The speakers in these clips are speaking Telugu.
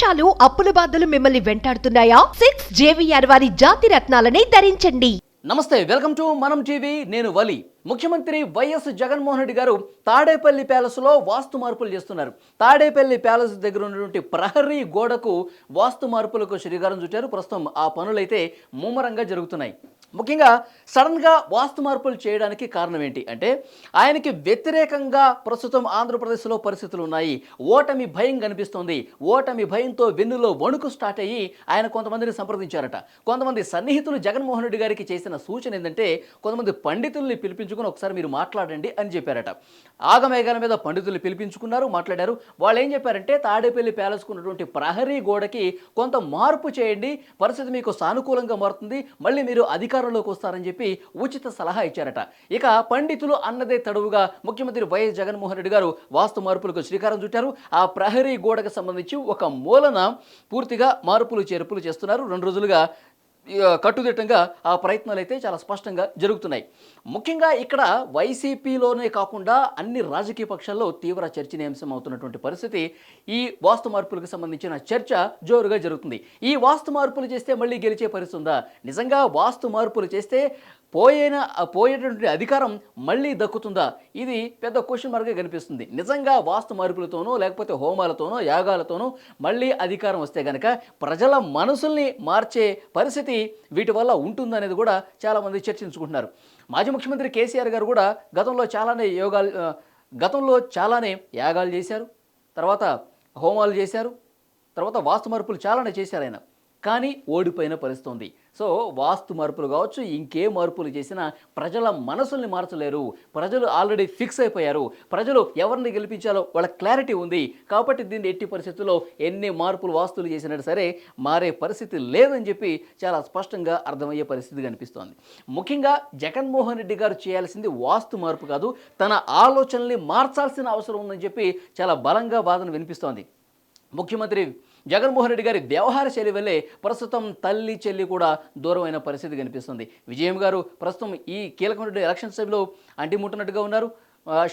మోసాలు అప్పుల బాధలు మిమ్మల్ని వెంటాడుతున్నాయా? సిక్స్ జేవిఆర్ వారి జాతి రత్నాలని ధరించండి. నమస్తే వెల్కమ్ టు మనం టీవీ నేను వలి. ముఖ్యమంత్రి వైఎస్ జగన్మోహన్ రెడ్డి గారు తాడేపల్లి ప్యాలెస్లో వాస్తు మార్పులు చేస్తున్నారు. తాడేపల్లి ప్యాలెస్ దగ్గర ఉన్నటువంటి ప్రహరీ గోడకు వాస్తు మార్పులకు శ్రీకారం చుట్టారు. ప్రస్తుతం ఆ పనులైతే ముమ్మరంగా జరుగుతున్నాయి. ముఖ్యంగా సడన్గా వాస్తు మార్పులు చేయడానికి కారణం ఏంటి అంటే ఆయనకి వ్యతిరేకంగా ప్రస్తుతం ఆంధ్రప్రదేశ్లో పరిస్థితులు ఉన్నాయి. ఓటమి భయం కనిపిస్తోంది. ఓటమి భయంతో వెన్నులో వణుకు స్టార్ట్ అయ్యి ఆయన కొంతమందిని సంప్రదించారట. కొంతమంది సన్నిహితులు జగన్మోహన్ రెడ్డి గారికి చేసిన సూచన ఏంటంటే కొంతమంది పండితుల్ని పిలిపించుకుని ఒకసారి మీరు మాట్లాడండి అని చెప్పారట. ఆగమేఘాల మీద పండితుల్ని పిలిపించుకున్నారు మాట్లాడారు. వాళ్ళు ఏం చెప్పారంటే తాడేపల్లి ప్యాలెస్కు ఉన్నటువంటి ప్రహరీ గోడకి కొంత మార్పు చేయండి. పరిస్థితి మీకు సానుకూలంగా మారుతుంది. మళ్ళీ మీరు అధికారంలోకి వస్తారని చెప్పి ఉచిత సలహా ఇచ్చారట. ఇక పండితులు అన్నదే తడువుగా ముఖ్యమంత్రి వైఎస్ జగన్మోహన్ రెడ్డి గారు వాస్తు మార్పులకు శ్రీకారం చుట్టారు. ఆ ప్రహరీ గోడకు సంబంధించి ఒక మూలన పూర్తిగా మార్పులు చేర్పులు చేస్తున్నారు. రెండు రోజులుగా కట్టుదిట్టంగా ఆ ప్రయత్నాలు అయితే చాలా స్పష్టంగా జరుగుతున్నాయి. ముఖ్యంగా ఇక్కడ వైసీపీలోనే కాకుండా అన్ని రాజకీయ పక్షాల్లో తీవ్ర చర్చనీయాంశం అవుతున్నటువంటి పరిస్థితి ఈ వాస్తు మార్పులకు సంబంధించిన చర్చ జోరుగా జరుగుతుంది. ఈ వాస్తు మార్పులు చేస్తే మళ్ళీ గెలిచే పరిస్థితి ఉందా? నిజంగా వాస్తు మార్పులు చేస్తే పోయిన పోయేటటువంటి అధికారం మళ్ళీ దక్కుతుందా? ఇది పెద్ద క్వశ్చన్ మార్క్గా కనిపిస్తుంది. నిజంగా వాస్తు మార్పులతోనో లేకపోతే హోమాలతోనో యాగాలతోనో మళ్ళీ అధికారం వస్తే కనుక ప్రజల మనసుల్ని మార్చే పరిస్థితి వీటి వల్ల ఉంటుందనేది కూడా చాలామంది చర్చించుకుంటున్నారు. మాజీ ముఖ్యమంత్రి కేసీఆర్ గారు కూడా గతంలో చాలానే యోగాలు గతంలో చాలానే యాగాలు చేశారు. తర్వాత హోమాలు చేశారు. తర్వాత వాస్తు మార్పులు చాలానే చేశారు ఆయన. కానీ ఓడిపోయిన పరిస్థితుంది. సో వాస్తు మార్పులు కావచ్చు ఇంకే మార్పులు చేసినా ప్రజల మనసుల్ని మార్చలేరు. ప్రజలు ఆల్రెడీ ఫిక్స్ అయిపోయారు. ప్రజలు ఎవరిని గెలిపించాలో వాళ్ళ క్లారిటీ ఉంది. కాబట్టి దీన్ని ఎట్టి పరిస్థితుల్లో ఎన్ని మార్పులు వాస్తులు చేసినా సరే మారే పరిస్థితి లేదని చెప్పి చాలా స్పష్టంగా అర్థమయ్యే పరిస్థితి కనిపిస్తోంది. ముఖ్యంగా జగన్మోహన్ రెడ్డి గారు చేయాల్సింది వాస్తు మార్పు కాదు తన ఆలోచనల్ని మార్చాల్సిన అవసరం ఉందని చెప్పి చాలా బలంగా వాదన వినిపిస్తోంది. ముఖ్యమంత్రి జగన్మోహన్ రెడ్డి గారి వ్యవహార శైలి వల్లే ప్రస్తుతం తల్లి చెల్లి కూడా దూరమైన పరిస్థితి కనిపిస్తుంది. విజయం గారు ప్రస్తుతం ఈ కీలకమైన ఎలక్షన్ సభలో అంటిముట్టినట్టుగా ఉన్నారు.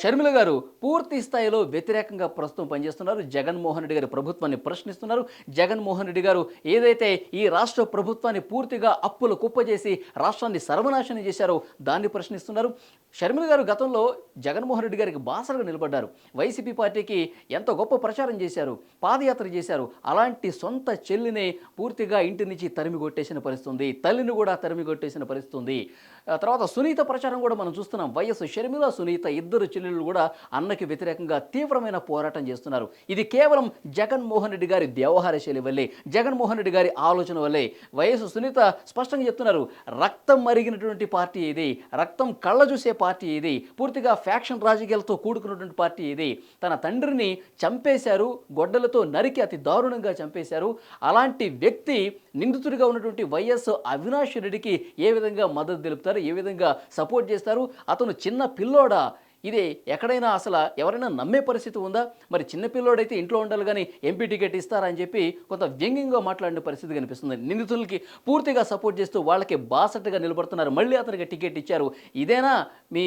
షర్మిల గారు పూర్తి స్థాయిలో వ్యతిరేకంగా ప్రస్తుతం పనిచేస్తున్నారు. జగన్మోహన్ రెడ్డి గారి ప్రభుత్వాన్ని ప్రశ్నిస్తున్నారు. జగన్మోహన్ రెడ్డి గారు ఏదైతే ఈ రాష్ట్ర ప్రభుత్వాన్ని పూర్తిగా అప్పులు కుప్పజేసి రాష్ట్రాన్ని సర్వనాశనం చేశారో దాన్ని ప్రశ్నిస్తున్నారు. షర్మిల గారు గతంలో జగన్మోహన్ రెడ్డి గారికి బాసలుగా నిలబడ్డారు. వైసీపీ పార్టీకి ఎంత గొప్ప ప్రచారం చేశారు పాదయాత్ర చేశారు అలాంటి సొంత చెల్లిని పూర్తిగా ఇంటి నుంచి తరిమి కొట్టేసిన పరిస్థితుంది తల్లిని కూడా తరిమి కొట్టేసిన పరిస్థితుంది. తర్వాత సునీత ప్రచారం కూడా మనం చూస్తున్నాం. వైఎస్ షర్మిల సునీత ఇద్దరు చెల్లెళ్ళు కూడా అన్నకి వ్యతిరేకంగా తీవ్రమైన పోరాటం చేస్తున్నారు. ఇది కేవలం జగన్మోహన్ రెడ్డి గారి వ్యవహార శైలి వల్లే జగన్మోహన్ రెడ్డి గారి ఆలోచన వల్లే. వైఎస్ సునీత స్పష్టంగా చెప్తున్నారు రక్తం మరిగినటువంటి పార్టీ ఇది రక్తం కళ్ళ చూసే పార్టీ ఇది పూర్తిగా ఫ్యాక్షన్ రాజకీయాలతో కూడుకున్నటువంటి పార్టీ ఇది. తన తండ్రిని చంపేశారు గొడ్డలతో నరికి అతి దారుణంగా చంపేశారు. అలాంటి వ్యక్తి నిందితుడిగా ఉన్నటువంటి వైఎస్ అవినాష్ రెడ్డికి ఏ విధంగా మద్దతు తెలుపుతారు? ఏ విధంగా సపోర్ట్ చేస్తారు? అతను చిన్న పిల్లోడా? ఇది ఎక్కడైనా అసలు ఎవరైనా నమ్మే పరిస్థితి ఉందా? మరి చిన్న పిల్లోడైతే ఇంట్లో ఉండాలి కానీ ఎంపీ టికెట్ ఇస్తారా అని చెప్పి కొంత వ్యంగ్యంగా మాట్లాడిన పరిస్థితి కనిపిస్తుంది. నిందితులకి పూర్తిగా సపోర్ట్ చేస్తూ వాళ్ళకి బాసటగా నిలబడుతున్నారు. మళ్ళీ అతనికి టికెట్ ఇచ్చారు. ఇదేనా మీ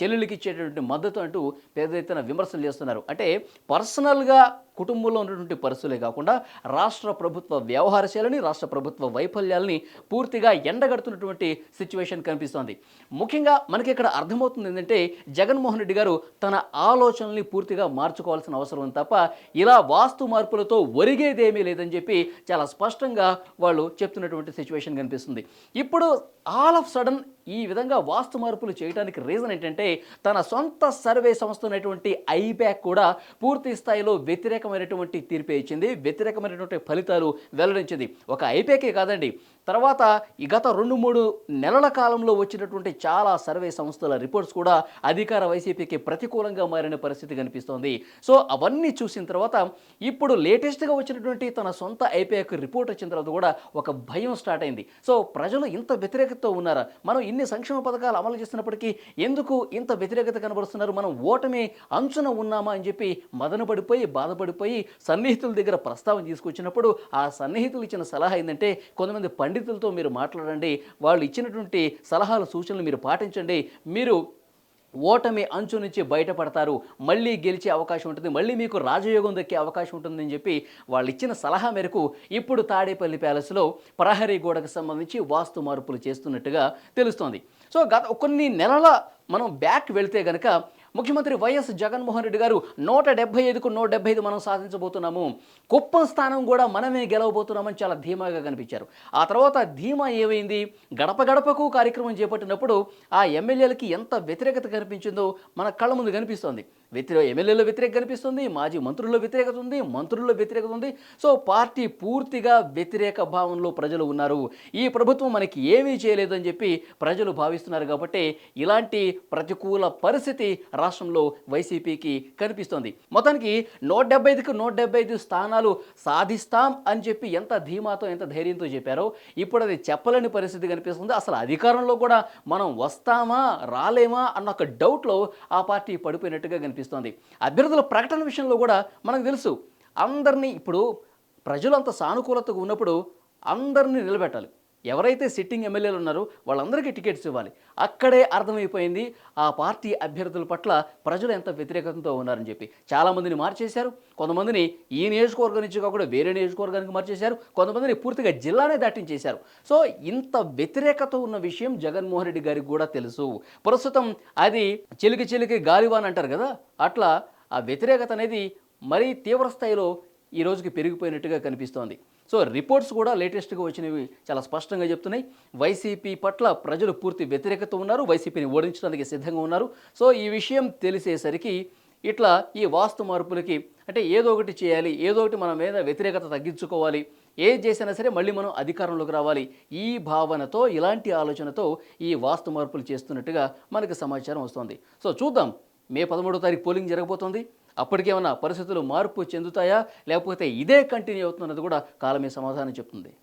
చెల్లెళ్ళకి ఇచ్చేటటువంటి మద్దతు అంటూ పెద్ద ఎత్తున విమర్శలు చేస్తున్నారు. అంటే పర్సనల్గా కుటుంబంలో ఉన్నటువంటి పరిస్థితులే కాకుండా రాష్ట్ర ప్రభుత్వ వ్యవహార శైలిని రాష్ట్ర ప్రభుత్వ వైఫల్యాలని పూర్తిగా ఎండగడుతున్నటువంటి సిచ్యువేషన్ కనిపిస్తోంది. ముఖ్యంగా మనకి ఇక్కడ అర్థమవుతుంది ఏంటంటే జగన్మోహన్ రెడ్డి గారు తన ఆలోచనల్ని పూర్తిగా మార్చుకోవాల్సిన అవసరం ఉంది తప్ప ఇలా వాస్తు మార్పులతో ఒరిగేదేమీ లేదని చెప్పి చాలా స్పష్టంగా వాళ్ళు చెప్తున్నటువంటి సిచ్యువేషన్ కనిపిస్తుంది. ఇప్పుడు ఆల్ ఆఫ్ సడన్ ఈ విధంగా వాస్తు మార్పులు చేయడానికి రీజన్ ఏంటంటే తన సొంత సర్వే సంస్థ ఉన్నటువంటి ఐబ్యాక్ కూడా పూర్తి స్థాయిలో వ్యతిరేకమైనటువంటి తీర్పు ఇచ్చింది. వ్యతిరేకమైనటువంటి ఫలితాలు వెల్లడించింది. ఒక ఐబ్యాకే కాదండి తర్వాత ఈ గత రెండు మూడు నెలల కాలంలో వచ్చినటువంటి చాలా సర్వే సంస్థల రిపోర్ట్స్ కూడా అధికార వైసీపీకి ప్రతికూలంగా మారిన పరిస్థితి కనిపిస్తోంది. సో అవన్నీ చూసిన తర్వాత ఇప్పుడు లేటెస్ట్గా వచ్చినటువంటి తన సొంత ఐపీఐక్ రిపోర్ట్ వచ్చిన తర్వాత కూడా ఒక భయం స్టార్ట్ అయింది. సో ప్రజలు ఇంత వ్యతిరేకతతో ఉన్నారా? మనం ఇన్ని సంక్షేమ పథకాలు అమలు చేస్తున్నప్పటికీ ఎందుకు ఇంత వ్యతిరేకత కనబరుస్తున్నారు? మనం ఓటమి అంచున ఉన్నామా అని చెప్పి మదనపడిపోయి బాధపడిపోయి సన్నిహితుల దగ్గర ప్రస్తావన తీసుకొచ్చినప్పుడు ఆ సన్నిహితులు ఇచ్చిన సలహా ఏంటంటే కొంతమంది పండితులతో మీరు మాట్లాడండి వాళ్ళు ఇచ్చినటువంటి సలహాలు సూచనలు మీరు పాటించండి. మీరు ఓటమి అంచు నుంచి బయటపడతారు. మళ్ళీ గెలిచే అవకాశం ఉంటుంది. మళ్ళీ మీకు రాజయోగం దక్కే అవకాశం ఉంటుందని చెప్పి వాళ్ళు ఇచ్చిన సలహా మేరకు ఇప్పుడు తాడేపల్లి ప్యాలెస్లో ప్రహరీ గోడకు సంబంధించి వాస్తు మార్పులు చేస్తున్నట్టుగా తెలుస్తోంది. సో గత కొన్ని నెలల మనం బ్యాక్ వెళ్తే గనక ముఖ్యమంత్రి వైఎస్ జగన్మోహన్ రెడ్డి గారు నూట డెబ్బై ఐదుకు నూట డెబ్బై ఐదు మనం సాధించబోతున్నాము. కుప్పం స్థానం కూడా మనమే గెలవబోతున్నామని చాలా ధీమాగా కనిపించారు. ఆ తర్వాత ధీమా ఏమైంది? గడప గడపకు కార్యక్రమం చేపట్టినప్పుడు ఆ ఎమ్మెల్యేలకి ఎంత వ్యతిరేకత కనిపించిందో మన కళ్ళ ముందు కనిపిస్తోంది. వ్యతిరే ఎమ్మెల్యేలో వ్యతిరేకత కనిపిస్తుంది మాజీ మంత్రుల్లో వ్యతిరేకత ఉంది మంత్రుల్లో వ్యతిరేకత ఉంది. సో పార్టీ పూర్తిగా వ్యతిరేక భావంలో ప్రజలు ఉన్నారు. ఈ ప్రభుత్వం మనకి ఏమీ చేయలేదని చెప్పి ప్రజలు భావిస్తున్నారు కాబట్టి ఇలాంటి ప్రతికూల పరిస్థితి రాష్ట్రంలో వైసీపీకి కనిపిస్తోంది. మొత్తానికి నూట డెబ్బై ఐదుకు నూట డెబ్బై ఐదు స్థానాలు సాధిస్తాం అని చెప్పి ఎంత ధీమాతో ఎంత ధైర్యంతో చెప్పారో ఇప్పుడు అది చెప్పలేని పరిస్థితి కనిపిస్తుంది. అసలు అధికారంలో కూడా మనం వస్తామా రాలేమా అన్న ఒక డౌట్లో ఆ పార్టీ పడిపోయినట్టుగా కనిపిస్తుంది. అభ్యర్థుల ప్రకటన విషయంలో కూడా మనకు తెలుసు అందరినీ ఇప్పుడు ప్రజలంత సానుకూలతగా ఉన్నప్పుడు అందరినీ నిలబెట్టాలి. ఎవరైతే సిట్టింగ్ ఎమ్మెల్యేలు ఉన్నారో వాళ్ళందరికీ టికెట్స్ ఇవ్వాలి. అక్కడే అర్థమైపోయింది ఆ పార్టీ అభ్యర్థుల పట్ల ప్రజలు ఎంత వ్యతిరేకతతో ఉన్నారని చెప్పి. చాలామందిని మార్చేశారు. కొంతమందిని ఈ నియోజకవర్గం నుంచి కాకుండా వేరే నియోజకవర్గానికి మార్చేశారు. కొంతమందిని పూర్తిగా జిల్లానే దాటించేశారు. సో ఇంత వ్యతిరేకత ఉన్న విషయం జగన్మోహన్ రెడ్డి గారికి కూడా తెలుసు. ప్రస్తుతం అది చిలికి చిలికి గాలివాన్ అంటారు కదా? అట్లా ఆ వ్యతిరేకత అనేది మరీ తీవ్ర స్థాయిలో ఈ రోజుకి పెరిగిపోయినట్టుగా కనిపిస్తోంది. సో రిపోర్ట్స్ కూడా లేటెస్ట్గా వచ్చినవి చాలా స్పష్టంగా చెప్తున్నాయి. వైసీపీ పట్ల ప్రజలు పూర్తి వ్యతిరేకత ఉన్నారు వైసీపీని ఓడించడానికి సిద్ధంగా ఉన్నారు. సో ఈ విషయం తెలిసేసరికి ఇట్లా ఈ వాస్తు మార్పులకి అంటే ఏదో ఒకటి చేయాలి ఏదో ఒకటి మన మీద వ్యతిరేకత తగ్గించుకోవాలి ఏది చేసినా సరే మళ్ళీ మనం అధికారంలోకి రావాలి. ఈ భావనతో ఇలాంటి ఆలోచనతో ఈ వాస్తు మార్పులు చేస్తున్నట్టుగా మనకు సమాచారం వస్తుంది. సో చూద్దాం మే పదమూడో తారీఖు పోలింగ్ జరగబోతోంది. అప్పటికేమన్నా పరిస్థితులు మార్పు చెందుతాయా? లేకపోతే ఇదే కంటిన్యూ అవుతున్నది కూడా కాలమే సమాధానం చెప్తుంది.